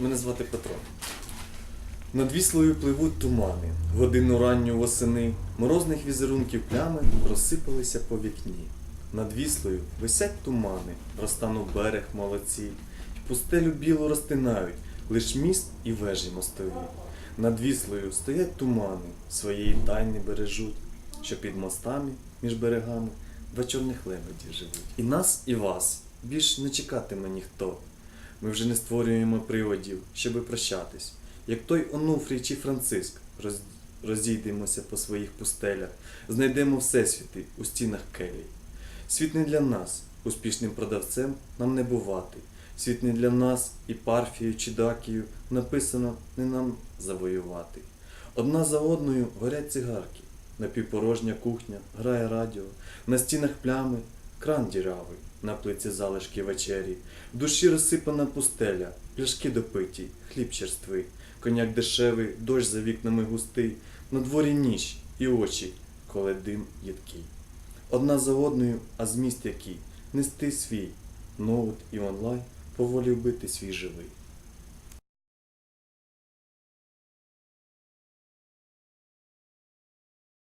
Мене звати Петро. Над віслою пливуть тумани, годину ранню восени, морозних візерунків плями розсипалися по вікні. Над віслою висять тумани, розтанув берег молодці, пустелю білу розтинають, лиш міст і вежі мостові. Над віслою стоять тумани, своєї тайни бережуть, що під мостами між берегами два чорних лебеді живуть. І нас, і вас більш не чекатиме ніхто. Ми вже не створюємо приводів, щоби прощатись. Як той Онуфрій чи Франциск, роз... розійдемося по своїх пустелях, знайдемо всесвіти у стінах келій. Світ не для нас, успішним продавцем нам не бувати. Світ не для нас і Парфію чи Дакію написано не нам завоювати. Одна за одною горять цигарки, напівпорожня кухня, грає радіо, на стінах плями, кран дірявий, на плиці залишки вечері, в душі розсипана пустеля, пляшки допиті, хліб черствий, коняк дешевий, дощ за вікнами густий, на дворі ніч і очі, коли дим їдкий. Одна за одною, а зміст який нести свій ноут і онлайн, поволі вбити свій живий.